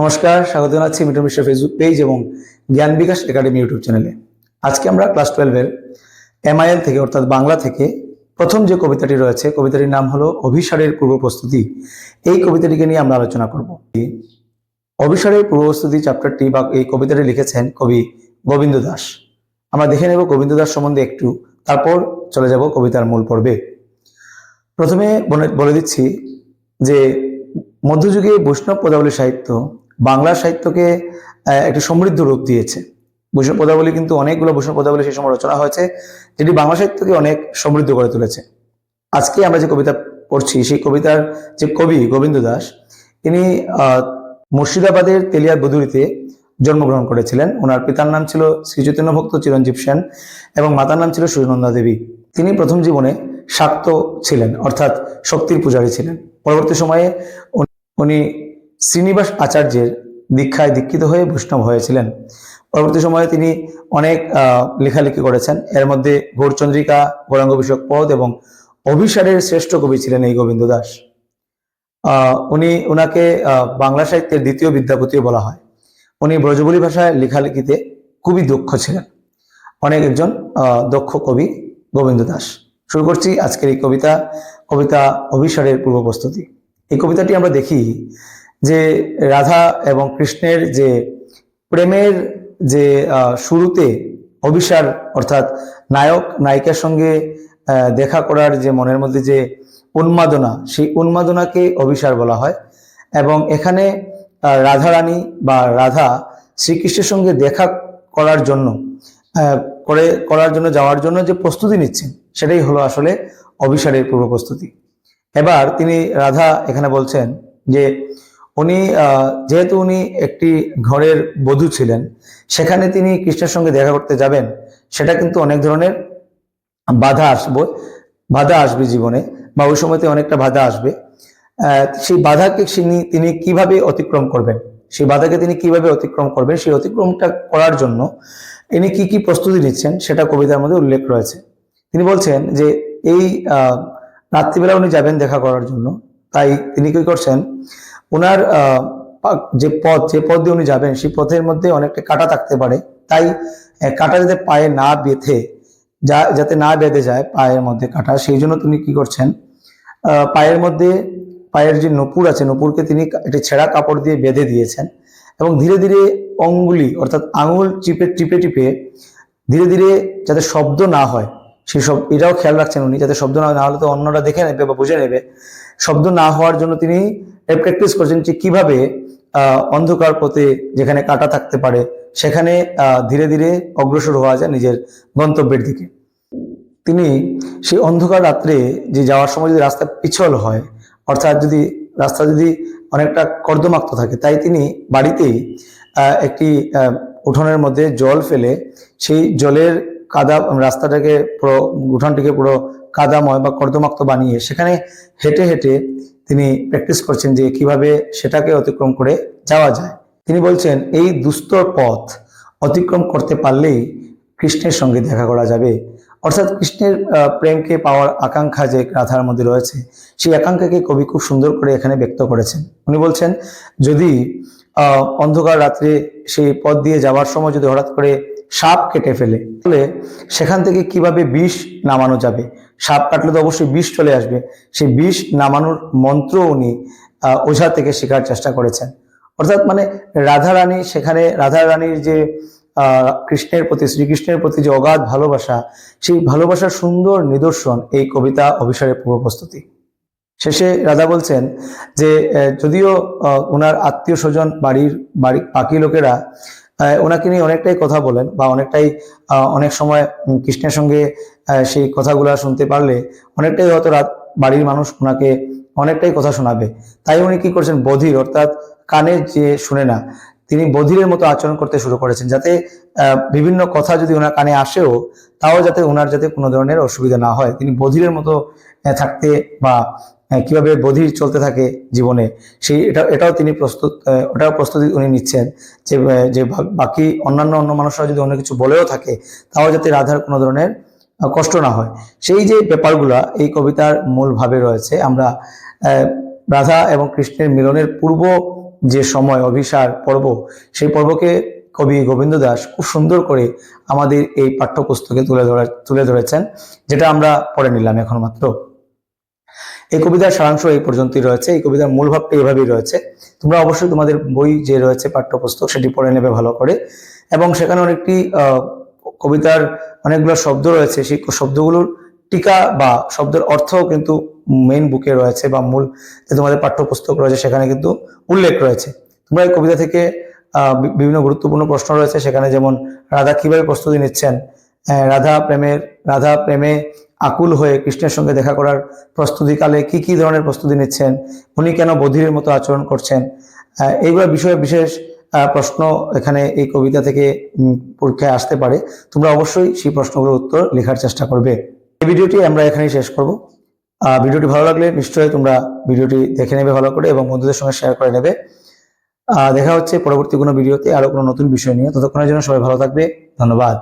নমস্কার, স্বাগত জানাচ্ছি মিটন মিশ্র ফেসবুক পেজ এবং জ্ঞান বিকাশ একাডেমি ইউটিউব চ্যানেলে আজকে আমরা ক্লাস টুয়েলভের এমআইএল থেকে, অর্থাৎ বাংলা থেকে প্রথম যে কবিতাটি রয়েছে, কবিতাটির নাম হলো অভিসারের পূর্ব প্রস্তুতি। এই কবিতাটিকে নিয়ে আমরা আলোচনা করব। অভিসারের পূর্ব প্রস্তুতি চ্যাপ্টারটি বা এই কবিতাটি লিখেছেন কবি গোবিন্দ দাস। আমরা দেখে নেব গোবিন্দ দাস সম্বন্ধে একটু, তারপর চলে যাব কবিতার মূল পর্বে। প্রথমে বলে- বলে দিচ্ছি যে মধ্যযুগে বৈষ্ণব পদাবলী সাহিত্য বাংলা সাহিত্যকে একটি সমৃদ্ধ রূপ দিয়েছে। বৈষ্ণব পদাবলী কিন্তু অনেকগুলো বৈষ্ণব পদাবলী সেই সময় রচনা হয়েছে, যেটি বাংলা সাহিত্যকে অনেক সমৃদ্ধ করে তুলেছে। আজকে আমরা যে কবিতা পড়ছি, সেই কবিতার যে কবি গোবিন্দ দাস, তিনি মুর্শিদাবাদের তেলিয়ার বদুরিতে জন্মগ্রহণ করেছিলেন। ওনার পিতার নাম ছিল শ্রীচৈতন্য ভক্ত চিরঞ্জীব সেন এবং মাতার নাম ছিল সুনন্দা দেবী। তিনি প্রথম জীবনে শাক্ত ছিলেন, অর্থাৎ শক্তির পূজারী ছিলেন। পরবর্তী সময়ে উনি শ্রীনিবাস আচার্যের দীক্ষায় দীক্ষিত হয়ে বৈষ্ণব হয়েছিলেন। পরবর্তী সময়ে তিনি অনেক লেখালেখি করেছেন। এর মধ্যে গৌরচন্দ্রিকা, গৌরাঙ্গ বিষয়ক পদ এবং অভিসারের শ্রেষ্ঠ কবি ছিলেন এই গোবিন্দ দাস। উনি ওনাকে বাংলা সাহিত্যের দ্বিতীয় বিদ্যাপতিও বলা হয়। উনি ব্রজবুলি ভাষায় লেখালেখিতে খুবই দক্ষ ছিলেন। অনেক একজন দক্ষ কবি গোবিন্দ দাস। শুরু করছি আজকের এই কবিতা কবিতা অভিসারের পূর্ব প্রস্তুতি। এই কবিতাটি আমরা দেখি যে রাধা এবং কৃষ্ণের যে প্রেমের যে শুরুতে অভিসার অর্থাৎ নায়ক নায়িকার সঙ্গে দেখা করার যে মনের মধ্যে যে উন্মাদনা সেই উন্মাদনাকে অভিসার বলা হয় এবং এখানে আহ, রাধা রানী বা রাধা শ্রীকৃষ্ণের সঙ্গে দেখা করার জন্য করে করার জন্য যাওয়ার জন্য যে প্রস্তুতি নিচ্ছেন সেটাই হলো আসলে অভিসারের পূর্ব প্রস্তুতি। এবার তিনি রাধা এখানে বলছেন যে উনি যেহেতু উনি একটি ঘরের বধূ ছিলেন, সেখানে তিনি কৃষ্ণের সঙ্গে দেখা করতে যাবেন, সেটা কিন্তু অনেক ধরনের বাধা আসবে বাধা আসবে জীবনে, বা ওই সময়তে অনেকটা বাধা আসবে। সেই বাধাকে তিনি কীভাবে অতিক্রম করবেন? সেই বাধাকে তিনি কীভাবে অতিক্রম করবেন? সেই অতিক্রমটা করার জন্য ইনি কি কি প্রস্তুতি নিচ্ছেন, সেটা কবিতার মধ্যে উল্লেখ রয়েছে। তিনি বলছেন যে, এই রাত্রিবেলা উনি যাবেন দেখা করার জন্য, তাই তিনি কি করছেন ওনার যে পথ যে পথ দিয়ে উনি যাবেন, সেই পথের মধ্যে অনেকটা কাটা থাকতে পারে। তাই কাটা যাতে পায়ে না বেঁধে, যা, যাতে না বেঁধে যায় পায়ের মধ্যে কাটা, সেই জন্য তিনি কি করছেন পায়ের মধ্যে, পায়ের যে নপুর আছে, নপুরকে তিনি একটি ছেঁড়া কাপড় দিয়ে বেঁধে দিয়েছেন এবং ধীরে ধীরে অঙ্গুলি, অর্থাৎ আঙুল চিপে, টিপে টিপে, ধীরে ধীরে যাতে শব্দ না হয় সেই সব এটাও খেয়াল রাখছেন উনি, যাতে শব্দ না না হলে তো অন্যরা দেখে নেবে বা বুঝে নেবে। শব্দ না হওয়ার জন্য তিনি প্র্যাকটিস করছেন যে কীভাবে অন্ধকার পথে যেখানে কাটা থাকতে পারে, সেখানে ধীরে ধীরে অগ্রসর হওয়া যায় নিজের গন্তব্যের দিকে। তিনি সেই অন্ধকার রাত্রে যে যাওয়ার সময় যদি রাস্তা পিছল হয়, অর্থাৎ যদি রাস্তা যদি অনেকটা কর্দমাক্ত থাকে, তাই তিনি বাড়িতেই একটি উঠোনের মধ্যে জল ফেলে সেই জলের কাদা রাস্তাটাকে পুরো উঠোনটিকে পুরো কাদাময় বা কর্দমাক্ত বানিয়ে সেখানে হেঁটে হেঁটে তিনি প্র্যাকটিস করছেন যে কীভাবে সেটাকে অতিক্রম করে যাওয়া যায়। তিনি বলছেন, এই দুস্তর পথ অতিক্রম করতে পারলেই কৃষ্ণের সঙ্গে দেখা করা যাবে। অর্থাৎ কৃষ্ণের প্রেমকে পাওয়ার আকাঙ্ক্ষা যে রাধার মধ্যে রয়েছে, সেই আকাঙ্ক্ষাকে কবি খুব সুন্দর করে এখানে ব্যক্ত করেছেন। উনি বলছেন, যদি অন্ধকার রাত্রে সেই পথ দিয়ে যাওয়ার সময় যদি হঠাৎ করে সাপ কেটে ফেলে। তাহলে সেখান থেকে কীভাবে বিষ নামানো যাবে? সাপ কাটলে তো অবশ্যই বিষ চলে আসবে। সেই বিষ নামানোর মন্ত্র উনি ওঝা থেকে শেখার চেষ্টা করেছেন। অর্থাৎ মানে রাধা রানী সেখানে রাধা রানীর যে কৃষ্ণের প্রতি, শ্রীকৃষ্ণের প্রতি যে অগাধ ভালোবাসা, সেই ভালোবাসার সুন্দর নিদর্শন এই কবিতা অভিসারের পূর্ব প্রস্তুতি। শেষে রাধা বলছেন যে যদিও ওনার আত্মীয় স্বজন বাড়ির বাড়ি বাকি লোকেরা ওনাকে নিয়ে অনেকটাই কথা বলেন বা অনেকটাই অনেক সময় কৃষ্ণের সঙ্গে সেই কথাগুলো শুনতে পারলে অনেকটাই হয়তো রাত, বাড়ির মানুষ ওনাকে অনেকটাই কথা শোনাবে। তাই উনি কি করছেন? বধির, অর্থাৎ কানে যে শুনে না, তিনি বধিরের মতো আচরণ করতে শুরু করেছেন যাতে বিভিন্ন কথা যদি ওনার কানে আসেও, তাও যাতে ওনার যাতে কোনো ধরনের অসুবিধা না হয়। তিনি বধিরের মতো থাকতে বা কীভাবে বধির চলতে থাকে জীবনে, সেই এটা, এটাও তিনি প্রস্তুত ওটাও প্রস্তুতি উনি নিচ্ছেন যে যে বাকি অন্যান্য অন্য মানুষরা যদি অন্য কিছু বলেও থাকে, তাও যাতে রাধার কোনো ধরনের কষ্ট না হয়। সেই যে ব্যাপারগুলা, এই কবিতার মূল ভাবে রয়েছে, আমরা রাধা এবং কৃষ্ণের মিলনের পূর্ব যে সময়, অভিসার পর্ব, সেই পর্বকে কবি গোবিন্দ দাস খুব সুন্দর করে আমাদের এই পাঠ্যপুস্তকে তুলে ধরে, তুলে ধরেছেন, যেটা আমরা পড়ে নিলাম এখন মাত্র। এই কবিতার সারাংশ এই পর্যন্তই রয়েছে। এই কবিতার মূল ভাবটা এভাবেই রয়েছে। তোমরা অবশ্যই তোমাদের বই যে রয়েছে, পাঠ্যপুস্তক, সেটি পড়ে নেবে ভালো করে। এবং সেখানে অনেকটি কবিতার অনেকগুলো শব্দ রয়েছে। সেই শব্দগুলোর টিকা বা শব্দের অর্থ কিন্তু মেইন বুকে রয়েছে বা মূল যে তোমাদের পাঠ্যপুস্তক রয়েছে, সেখানে কিন্তু উল্লেখ রয়েছে। তোমরা এই কবিতা থেকে বিভিন্ন গুরুত্বপূর্ণ প্রশ্ন রয়েছে। সেখানে যেমন, রাধা কীভাবে প্রস্তুতি নিচ্ছেন? রাধা প্রেমের, রাধা প্রেমে আকুল হয়ে কৃষ্ণের সঙ্গে দেখা করার প্রস্তুতিকালে কি কি ধরনের প্রস্তুতি নিচ্ছেন? উনি কেন বধিরের মতো আচরণ করছেন? এইগুলো বিষয়ে বিশেষ প্রশ্ন এখানে এই কবিতা থেকে পরীক্ষায় আসতে পারে। তোমরা অবশ্যই সেই প্রশ্নগুলোর উত্তর লেখার চেষ্টা করবে। এই ভিডিওটি আমরা এখানেই শেষ করব। ভিডিওটি ভালো লাগলে নিশ্চয়ই তোমরা ভিডিওটি দেখে নেবে ভালো করে এবং বন্ধুদের সঙ্গে শেয়ার করে নেবে। দেখা হচ্ছে পরবর্তী কোনো ভিডিওতে আরও কোনো নতুন বিষয় নিয়ে। ততক্ষণের জন্য সবাই ভালো থাকবে। ধন্যবাদ।